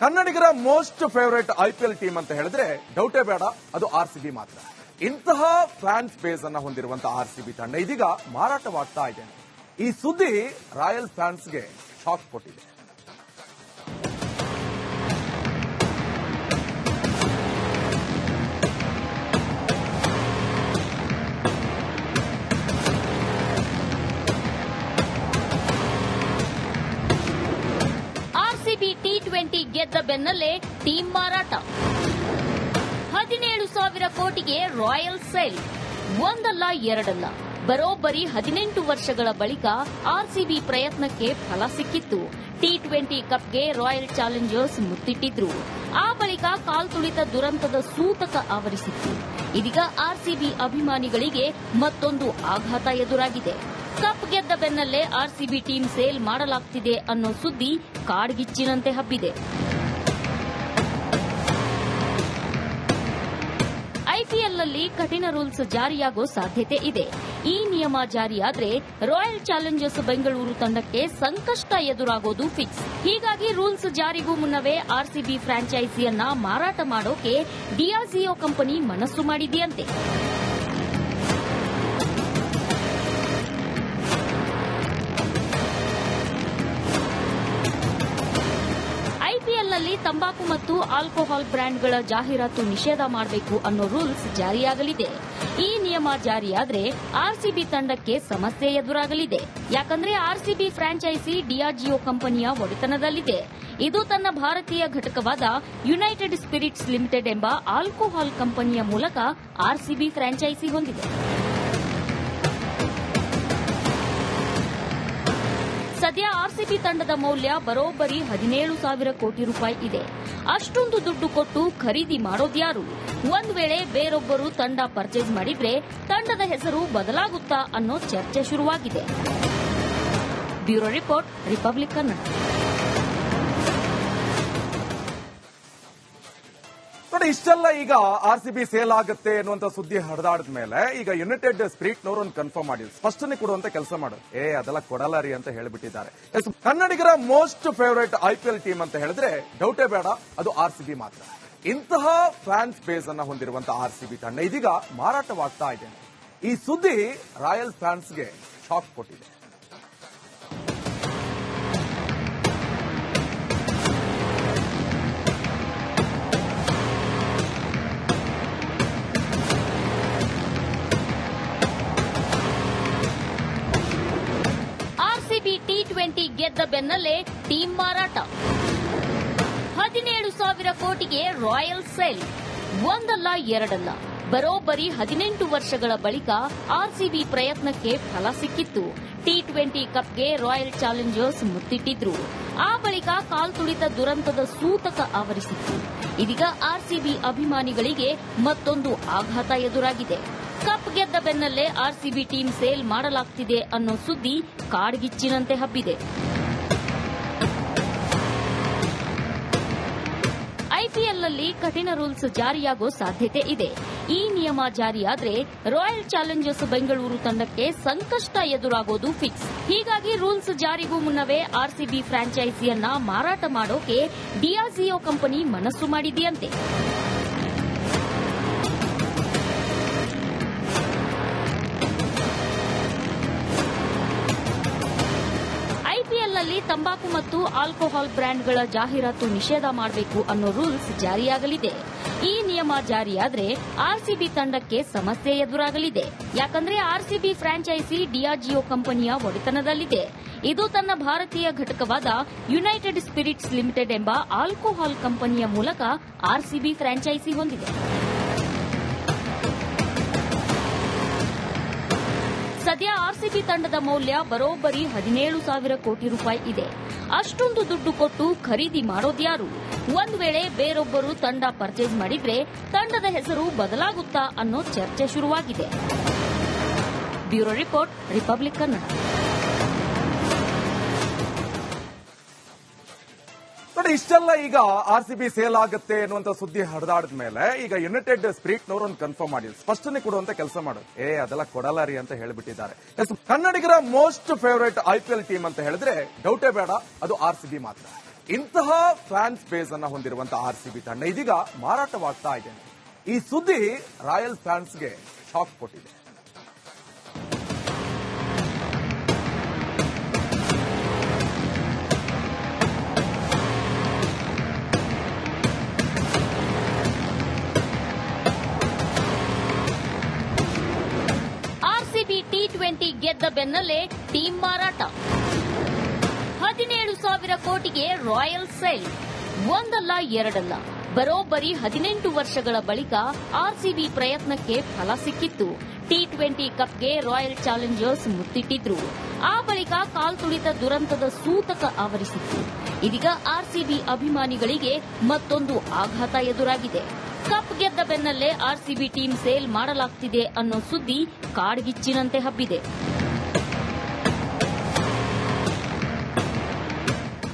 ಕನ್ನಡಿಗರ most favourite IPL team ಅಂತ ಹೇಳಿದ್ರೆ ಡೌಟೇ ಬೇಡ, ಅದು ಆರ್ ಸಿ ಬಿ ಮಾತ್ರ. ಇಂತಹ ಫ್ಯಾನ್ಸ್ ಬೇಸ್ ಅನ್ನ ಹೊಂದಿರುವಂತಹ ಆರ್ ಸಿ ಬಿ ತಂಡ ಇದೀಗ ಮಾರಾಟವಾಗ್ತಾ ಇದೆ. ಈ ಸುದ್ದಿ ರಾಯಲ್ ಫ್ಯಾನ್ಸ್ಗೆ ಶಾಕ್ ಕೊಟ್ಟಿದೆ. ಬೆನ್ನಲ್ಲೇ ಟೀಮ್ ಮಾರಾಟ. ಹದಿನೇಳು ಸಾವಿರ ಕೋಟಿಗೆ ರಾಯಲ್ ಸೇಲ್, ಒಂದಲ್ಲ ಎರಡಲ್ಲ. ಬರೋಬ್ಬರಿ ಹದಿನೆಂಟು ವರ್ಷಗಳ ಬಳಿಕ ಆರ್ಸಿಬಿ ಪ್ರಯತ್ನಕ್ಕೆ ಫಲ ಸಿಕ್ಕಿತ್ತು. ಟಿ ಟ್ವೆಂಟಿ ಕಪ್ಗೆ ರಾಯಲ್ ಚಾಲೆಂಜರ್ಸ್ ಮುತ್ತಿಟ್ಟಿದ್ರು. ಆ ಬಳಿಕ ಕಾಲ್ತುಳಿತ ದುರಂತದ ಸೂತಕ ಆವರಿಸಿತ್ತು. ಇದೀಗ ಆರ್ಸಿಬಿ ಅಭಿಮಾನಿಗಳಿಗೆ ಮತ್ತೊಂದು ಆಘಾತ ಎದುರಾಗಿದೆ. ಕಪ್ ಗೆದ್ದ ಬೆನ್ನಲ್ಲೇ ಆರ್ಸಿಬಿ ಟೀಮ್ ಸೇಲ್ ಮಾಡಲಾಗ್ತಿದೆ ಅನ್ನೋ ಸುದ್ದಿ ಕಾಡ್ಗಿಚ್ಚಿನಂತೆ ಹಬ್ಬಿದೆ. ಐಪಿಎಲ್ನಲ್ಲಿ ಕಠಿಣ ರೂಲ್ಸ್ ಜಾರಿಯಾಗೋ ಸಾಧ್ಯತೆ ಇದೆ. ಈ ನಿಯಮ ಜಾರಿಯಾದ್ರೆ ರಾಯಲ್ ಚಾಲೆಂಜರ್ಸ್ ಬೆಂಗಳೂರು ತಂಡಕ್ಕೆ ಸಂಕಷ್ಟ ಎದುರಾಗೋದು ಫಿಕ್ಸ್ ಹೀಗಾಗಿ ರೂಲ್ಸ್ ಜಾರಿಗೂ ಮುನ್ನವೇ ಆರ್ಸಿಬಿ ಫ್ರಾಂಚೈಸಿಯನ್ನ ಮಾರಾಟ ಮಾಡೋಕೆ ಡಿಯಾಸಿಯೋ ಕಂಪನಿ ಮನಸ್ಸು ಮಾಡಿದೆಯಂತೆ. ತಂಬಾಕು ಮತ್ತು ಆಲ್ಕೋಹಾಲ್ ಬ್ರ್ಯಾಂಡ್ಗಳ ಜಾಹೀರಾತು ನಿಷೇಧ ಮಾಡಬೇಕು ಅನ್ನೋ ರೂಲ್ಸ್ ಜಾರಿಯಾಗಲಿದೆ. ಈ ನಿಯಮ ಜಾರಿಯಾದ್ರೆ ಆರ್ಸಿಬಿ ತಂಡಕ್ಕೆ ಸಮಸ್ಯೆ ಎದುರಾಗಲಿದೆ. ಯಾಕಂದ್ರೆ ಆರ್ಸಿಬಿ ಫ್ರಾಂಚೈಸಿ ಡಿಆರ್ಜಿಒ ಕಂಪನಿಯ ಒಡೆತನದಲ್ಲಿದೆ. ಇದು ತನ್ನ ಭಾರತೀಯ ಘಟಕವಾದ ಯುನೈಟೆಡ್ ಸ್ಪಿರಿಟ್ಸ್ ಲಿಮಿಟೆಡ್ ಎಂಬ ಆಲ್ಕೋಹಾಲ್ ಕಂಪನಿಯ ಮೂಲಕ ಆರ್ಸಿಬಿ ಫ್ರಾಂಚೈಸಿ ಹೊಂದಿದೆ. ಸದ್ಯ ಆರ್ಸಿಬಿ ತಂಡದ ಮೌಲ್ಯ ಬರೋಬ್ಬರಿ ಹದಿನೇಳು ಸಾವಿರ ಕೋಟಿ ರೂಪಾಯಿ ಇದೆ. ಅಷ್ಟೊಂದು ದುಡ್ಡು ಕೊಟ್ಟು ಖರೀದಿ ಮಾಡೋದ್ಯಾರು ಒಂದ್ ವೇಳೆ ಬೇರೊಬ್ಬರು ತಂಡ ಪರ್ಚೇಸ್ ಮಾಡಿದ್ರೆ ತಂಡದ ಹೆಸರು ಬದಲಾಗುತ್ತಾ ಅನ್ನೋ ಚರ್ಚೆ ಶುರುವಾಗಿದೆ. Bureau report, Republic Kannada. ನೋಡಿ, ಇಷ್ಟೆಲ್ಲ ಈಗ ಆರ್ ಸಿ ಬಿ ಸೇಲ್ ಆಗುತ್ತೆ ಅನ್ನುವಂತ ಸುದ್ದಿ ಹರಿದಾಡಿದ ಮೇಲೆ ಈಗ ಯುನೈಟೆಡ್ ಸ್ಪಿರಿಟ್ ನವರು ಒಂದು ಕನ್ಫರ್ಮ್ ಮಾಡಿದ್ರು ಸ್ಪಷ್ಟನೆ ಕೊಡುವಂತ ಕೆಲಸ ಮಾಡು. ಏ, ಅದೆಲ್ಲ ಕೊಡಲ್ಲ ರೀ ಅಂತ ಹೇಳಿಬಿಟ್ಟಿದ್ದಾರೆ. ಕನ್ನಡಿಗರ ಮೋಸ್ಟ್ ಫೇವರೇಟ್ ಐಪಿಎಲ್ ಟೀಮ್ ಅಂತ ಹೇಳಿದ್ರೆ ಡೌಟೇ ಬೇಡ, ಅದು ಆರ್ ಸಿ ಬಿ ಮಾತ್ರ. ಇಂತಹ ಫ್ಯಾನ್ಸ್ ಬೇಸ್ ಅನ್ನ ಹೊಂದಿರುವಂತಹ ಆರ್ ಸಿ ಬಿ ತಂಡ ಇದೀಗ ಮಾರಾಟವಾಗ್ತಾ ಇದೆ. ಈ ಸುದ್ದಿ ರಾಯಲ್ ಫ್ಯಾನ್ಸ್ಗೆ ಶಾಕ್ ಕೊಟ್ಟಿದೆ. ಟಿ ಟ್ವೆಂಟಿ ಗೆದ್ದ ಬೆನ್ನಲ್ಲೇ ಟೀಮ್ ಮಾರಾಟ. ಹದಿನೇಳು ಸಾವಿರ ಕೋಟಿಗೆ ರಾಯಲ್ ಸೇಲ್. ಒಂದಲ್ಲ ಎರಡಲ್ಲ. ಬರೋಬ್ಬರಿ ಹದಿನೆಂಟು ವರ್ಷಗಳ ಬಳಿಕ ಆರ್ಸಿಬಿ ಪ್ರಯತ್ನಕ್ಕೆ ಫಲ ಸಿಕ್ಕಿತ್ತು. ಟಿ ಟ್ವೆಂಟಿ ಕಪ್ಗೆ ರಾಯಲ್ ಚಾಲೆಂಜರ್ಸ್ ಮುತ್ತಿಟ್ಟಿದ್ರು. ಆ ಬಳಿಕ ಕಾಲ್ತುಳಿತ ದುರಂತದ ಸೂತಕ ಆವರಿಸಿತ್ತು. ಇದೀಗ ಆರ್ಸಿಬಿ ಅಭಿಮಾನಿಗಳಿಗೆ ಮತ್ತೊಂದು ಆಘಾತ ಎದುರಾಗಿದೆ. ಕಪ್ ಗೆದ್ದ ಬೆನ್ನಲ್ಲೇ ಆರ್ಸಿಬಿ ಟೀಮ್ ಸೇಲ್ ಮಾಡಲಾಗ್ತಿದೆ ಅನ್ನೋ ಸುದ್ದಿ ಕಾಡ್ಗಿಚ್ಚಿನಂತೆ ಹಬ್ಬಿದೆ. ಐಪಿಎಲ್ನಲ್ಲಿ ಕಠಿಣ ರೂಲ್ಸ್ ಜಾರಿಯಾಗೋ ಸಾಧ್ಯತೆ ಇದೆ. ಈ ನಿಯಮ ಜಾರಿಯಾದರೆ ರಾಯಲ್ ಚಾಲೆಂಜರ್ಸ್ ಬೆಂಗಳೂರು ತಂಡಕ್ಕೆ ಸಂಕಷ್ಟ ಎದುರಾಗೋದು ಫಿಕ್ಸ್. ಹೀಗಾಗಿ ರೂಲ್ಸ್ ಜಾರಿಗೂ ಮುನ್ನವೇ ಆರ್ಸಿಬಿ ಫ್ರಾಂಚೈಸಿಯನ್ನ ಮಾರಾಟ ಮಾಡೋಕೆ ಡಿಆರ್ಸಿಒ ಕಂಪನಿ ಮನಸ್ಸು ಮಾಡಿದೆಯಂತೆ. ಐಪಿಎಲ್ನಲ್ಲಿ ತಂಬಾಕು ಮತ್ತು ಆಲ್ಕೋಹಾಲ್ ಬ್ರ್ಯಾಂಡ್ಗಳ ಜಾಹೀರಾತು ನಿಷೇಧ ಮಾಡಬೇಕು ಅನ್ನೋ ರೂಲ್ಸ್ ಜಾರಿಯಾಗಲಿದೆ. ಈ ನಿಯಮ ಜಾರಿಯಾದ್ರೆ ಆರ್ಸಿಬಿ ತಂಡಕ್ಕೆ ಸಮಸ್ಯೆ ಎದುರಾಗಲಿದೆ. ಯಾಕಂದ್ರೆ ಆರ್ಸಿಬಿ ಫ್ರಾಂಚೈಸಿ ಡಿಆರ್ಜಿಒ ಕಂಪನಿಯ ಒಡೆತನದಲ್ಲಿದೆ. ಇದು ತನ್ನ ಭಾರತೀಯ ಘಟಕವಾದ ಯುನೈಟೆಡ್ ಸ್ಪಿರಿಟ್ಸ್ ಲಿಮಿಟೆಡ್ ಎಂಬ ಆಲ್ಕೋಹಾಲ್ ಕಂಪನಿಯ ಮೂಲಕ ಆರ್ಸಿಬಿ ಫ್ರಾಂಚೈಸಿ ಹೊಂದಿದೆ. ಸದ್ಯ ಆರ್ಸಿಬಿ ತಂಡದ ಮೌಲ್ಯ ಬರೋಬ್ಬರಿ ಹದಿನೇಳು ಸಾವಿರ ಕೋಟಿ ರೂಪಾಯಿ ಇದೆ. ಅಷ್ಟೊಂದು ದುಡ್ಡು ಕೊಟ್ಟು ಖರೀದಿ ಮಾಡೋದ್ಯಾರು ಒಂದು ವೇಳೆ ಬೇರೊಬ್ಬರು ತಂಡ ಪರ್ಚೇಸ್ ಮಾಡಿದ್ರೆ ತಂಡದ ಹೆಸರು ಬದಲಾಗುತ್ತಾ ಅನ್ನೋ ಚರ್ಚೆ ಶುರುವಾಗಿದೆ. Bureau report, Republic Kannada. ನೋಡಿ ಇಷ್ಟೆಲ್ಲ ಈಗ ಆರ್ ಸಿ ಬಿ ಸೇಲ್ ಆಗುತ್ತೆ ಅನ್ನುವಂತ ಸುದ್ದಿ ಹರಿದಾಡಿದ ಮೇಲೆ ಈಗ ಯುನೈಟೆಡ್ ಸ್ಪಿರಿಟ್ ನವರು ಕನ್ಫರ್ಮ್ ಮಾಡಿದ್ರು ಸ್ಪಷ್ಟನೆ ಕೊಡುವಂತ ಕೆಲಸ ಮಾಡೋದು ಏ, ಅದೆಲ್ಲ ಕೊಡಲ್ಲ ರೀ ಅಂತ ಹೇಳಿಬಿಟ್ಟಿದ್ದಾರೆ. ಕನ್ನಡಿಗರ ಮೋಸ್ಟ್ ಫೇವರೇಟ್ ಐಪಿಎಲ್ ಟೀಮ್ ಅಂತ ಹೇಳಿದ್ರೆ ಡೌಟೇ ಬೇಡ, ಅದು ಆರ್ ಸಿ ಬಿ ಮಾತ್ರ. ಇಂತಹ ಫ್ಯಾನ್ಸ್ ಬೇಸ್ ಅನ್ನ ಹೊಂದಿರುವಂತಹ ಆರ್ ಸಿ ಬಿ ತಂಡ ಇದೀಗ ಮಾರಾಟವಾಗ್ತಾ ಇದೆ. ಈ ಸುದ್ದಿ ರಾಯಲ್ ಫ್ಯಾನ್ಸ್ಗೆ ಶಾಕ್ ಕೊಟ್ಟಿದೆ. ಟಿ ಗೆದ್ದ ಬೆನ್ನಲ್ಲೇ ಟೀಂ ಮಾರಾಟ. ಹದಿನೇಳು ಸಾವಿರ ಕೋಟಿಗೆ ರಾಯಲ್ ಸೇಲ್. ಒಂದಲ್ಲ ಎರಡಲ್ಲ. ಬರೋಬ್ಬರಿ ಹದಿನೆಂಟು ವರ್ಷಗಳ ಬಳಿಕ ಆರ್ಸಿಬಿ ಪ್ರಯತ್ನಕ್ಕೆ ಫಲ ಸಿಕ್ಕಿತ್ತು. ಟಿ ಟ್ವೆಂಟಿ ಕಪ್ಗೆ ರಾಯಲ್ ಚಾಲೆಂಜರ್ಸ್ ಮುತ್ತಿಟ್ಟಿದ್ರು. ಆ ಬಳಿಕ ಕಾಲ್ತುಳಿತ ದುರಂತದ ಸೂತಕ ಆವರಿಸಿತ್ತು. ಇದೀಗ ಆರ್ಸಿಬಿ ಅಭಿಮಾನಿಗಳಿಗೆ ಮತ್ತೊಂದು ಆಘಾತ ಎದುರಾಗಿದೆ. ಕಪ್ ಗೆದ್ದ ಬೆನ್ನಲ್ಲೇ ಆರ್ಸಿಬಿ ಟೀಮ್ ಸೇಲ್ ಮಾಡಲಾಗ್ತಿದೆ ಅನ್ನೋ ಸುದ್ದಿ ಕಾಡ್ಗಿಚ್ಚಿನಂತೆ ಹಬ್ಬಿದೆ.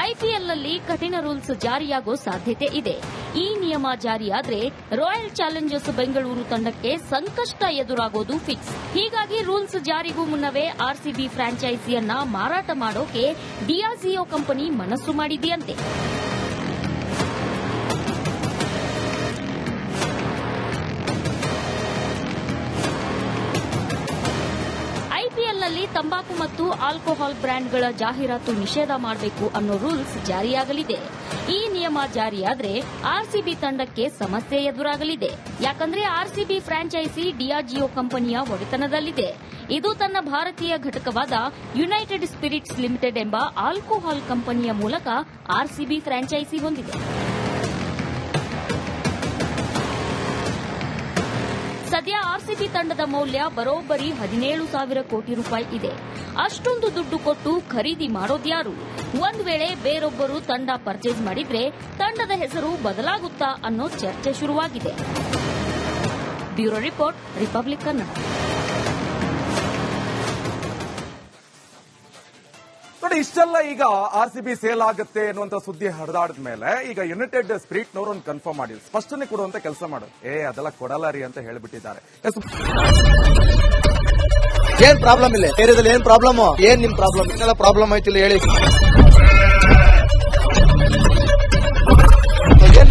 ಐಪಿಎಲ್ನಲ್ಲಿ ಕಠಿಣ ರೂಲ್ಸ್ ಜಾರಿಯಾಗೋ ಸಾಧ್ಯತೆ ಇದೆ. ಈ ನಿಯಮ ಜಾರಿಯಾದ್ರೆ ರಾಯಲ್ ಚಾಲೆಂಜರ್ಸ್ ಬೆಂಗಳೂರು ತಂಡಕ್ಕೆ ಸಂಕಷ್ಟ ಎದುರಾಗೋದು ಫಿಕ್ಸ್ ಹೀಗಾಗಿ ರೂಲ್ಸ್ ಜಾರಿಗೂ ಮುನ್ನವೇ ಆರ್ಸಿಬಿ ಫ್ರಾಂಚೈಸಿಯನ್ನ ಮಾರಾಟ ಮಾಡೋಕೆ ಡಿಯಾಸಿಯೋ ಕಂಪನಿ ಮನಸ್ಸು ಮಾಡಿದೆಯಂತೆ. ತಂಬಾಕು ಮತ್ತು ಆಲ್ಕೋಹಾಲ್ ಬ್ರ್ಯಾಂಡ್ಗಳ ಜಾಹೀರಾತು ನಿಷೇಧ ಮಾಡಬೇಕು ಅನ್ನೋ ರೂಲ್ಸ್ ಜಾರಿಯಾಗಲಿದೆ. ಈ ನಿಯಮ ಜಾರಿಯಾದ್ರೆ ಆರ್ಸಿಬಿ ತಂಡಕ್ಕೆ ಸಮಸ್ಯೆ ಎದುರಾಗಲಿದೆ. ಯಾಕಂದ್ರೆ ಆರ್ಸಿಬಿ ಫ್ರಾಂಚೈಸಿ ಡಿಯಾಜಿಯೋ ಕಂಪನಿಯ ಒಡೆತನದಲ್ಲಿದೆ. ಇದು ತನ್ನ ಭಾರತೀಯ ಘಟಕವಾದ ಯುನೈಟೆಡ್ ಸ್ಪಿರಿಟ್ಸ್ ಲಿಮಿಟೆಡ್ ಎಂಬ ಆಲ್ಕೋಹಾಲ್ ಕಂಪನಿಯ ಮೂಲಕ ಆರ್ಸಿಬಿ ಫ್ರಾಂಚೈಸಿ ಹೊಂದಿದೆ. ಸದ್ಯ ಆರ್ಸಿಬಿ ತಂಡದ ಮೌಲ್ಯ ಬರೋಬ್ಬರಿ ಹದಿನೇಳು ಸಾವಿರ ಕೋಟಿ ರೂಪಾಯಿ ಇದೆ. ಅಷ್ಟೊಂದು ದುಡ್ಡು ಕೊಟ್ಟು ಖರೀದಿ ಮಾಡೋದ್ಯಾರು ಒಂದ್ ವೇಳೆ ಬೇರೊಬ್ಬರು ತಂಡ ಪರ್ಚೇಸ್ ಮಾಡಿದ್ರೆ ತಂಡದ ಹೆಸರು ಬದಲಾಗುತ್ತಾ ಅನ್ನೋ ಚರ್ಚೆ ಶುರುವಾಗಿದೆ. Bureau report, Republic Kannada. ನೋಡಿ, ಇಷ್ಟೆಲ್ಲ ಈಗ ಆರ್ ಸಿ ಬಿ ಸೇಲ್ ಆಗುತ್ತೆ ಅನ್ನುವಂತ ಸುದ್ದಿ ಹರಿದಾಡಿದ ಮೇಲೆ ಈಗ ಯುನೈಟೆಡ್ ಸ್ಪಿರಿಟ್ ನವರು ಒಂದು ಕನ್ಫರ್ಮ್ ಮಾಡಿ, ಸ್ಪಷ್ಟನೆ ಕೊಡುವಂತ ಕೆಲಸ ಮಾಡು. ಏ, ಅದೆಲ್ಲ ಕೊಡಲ್ಲ ರೀ ಅಂತ ಹೇಳ್ಬಿಟ್ಟಿದ್ದಾರೆ. ಏನ್ ಪ್ರಾಬ್ಲಮ್ ಇಲ್ಲ ಏರಿಯಾದಲ್ಲಿ ಏನ್ ಪ್ರಾಬ್ಲಮ್ ಏನ್ ನಿಮ್ ಪ್ರಾಬ್ಲಮ್ ಪ್ರಾಬ್ಲಮ್ ಆಯ್ತಿಲ್ಲ, ಹೇಳಿ.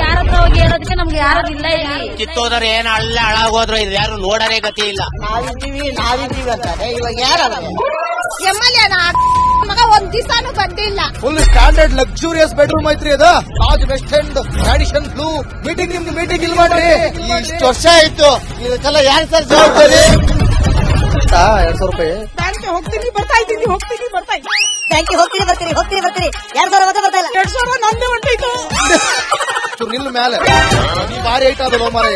ಯಾರ ಹತ್ರ ಹೋಗಿ ಹೇಳೋದಕ್ಕೆ ನಮ್ಗೆ ಯಾರಿಲ್ಲ ಇಲ್ಲಿ ಕಿತ್ತೋದ್ರೆ ಏನ್ ಅಲ್ಲ ಹಾಳಾಗೋದ್ರು ಇದು ಯಾರು ನೋಡರೇ ಗತಿ ಇಲ್ಲ. ನಾವಿದ್ದೀವಿ ನಾವಿದ್ದೀವಿ ಅಂತಾರೆ. ಇವಾಗ ಯಾರು ಎಂ ಎಲ್ ಎ ಮಗ ಒಂದ್ ದಿವಸಾನು ಬಂದಿಲ್ಲ ಫುಲ್ ಸ್ಟ್ಯಾಂಡರ್ಡ್ ಲಕ್ಸುರಿಯಸ್ ಬೆಡ್ರೂಮ್ ಐತ್ರಿ ಅದ. Taj West End tradition blue meeting ನಿಮ್ದು ಮೀಟಿಂಗ್ ಇಲ್ಲಿ ಮಾಡ್ರಿ. ಇಷ್ಟು ವರ್ಷ ಆಯ್ತು. ಇದಕ್ಕೆಲ್ಲ ಯಾರು ಸರ್ ಜವಾಬ್ದಾರಿ? ಎರಡ್ ಸಾವಿರ ರೂಪಾಯಿ. ಬ್ಯಾಂಕ್ ಹೋಗ್ತೀನಿ ಬರ್ತಾ ಇದ್ದೀನಿ ಹೋಗ್ತೀನಿ ಬರ್ತಾ ಇದ್ದೀನಿ. ಬ್ಯಾಂಕಿಗೆ ಹೋಗ್ತೀನಿ ಬರ್ತೀನಿ ಹೋಗ್ತೀನಿ ಬರ್ತೀನಿ ಎರಡ್ ಸಾವಿರ ಮತ್ತೆ ಬರ್ತಾ ಇಲ್ಲ. ಎರಡ್ ಸಾವಿರ ನಂದೇ. ಮೇಲೆ. ನೀ ಭಾರಿ ಐಟ ಅದು ಮರ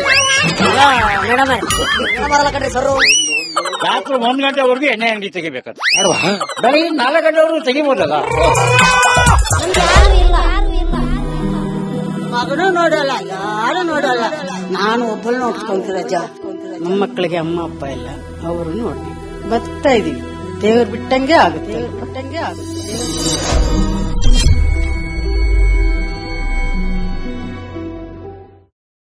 ಮೇಡಮ್ ಬರಲ್ಲ ಕಣ್ರಿ ಸರ್. ರಾತ್ರಿ ಒಂದ್ ಗಂಟೆವರೆಗೂ ಎಣ್ಣೆ ಅಂಗಡಿ ತೆಗಿಬೇಕು ಬೆಳಗ್ಗೆ ನಾಲ್ಕು ಗಂಟೆವರೆಗೂ ತೆಗಿಬೋದಲ್ಲ? ಮಗನು ನೋಡಲ್ಲ ಯಾರು ನೋಡಲ್ಲ. ನಾನು ಒಬ್ಬಳು ನೋಡ್ಕೊಂತಿರಜ್ಜ ನಮ್ಮ ಮಕ್ಕಳಿಗೆ ಅಮ್ಮ ಅಪ್ಪ ಇಲ್ಲ ಅವರು ನೋಡಿ ಬರ್ತಾ ಇದೀವಿ. ದೇವ್ರು ಬಿಟ್ಟಂಗೆ ಆಗುತ್ತೆ. ದೇವ್ರು ಬಿಟ್ಟಂಗೆ ಆಗುತ್ತೆ.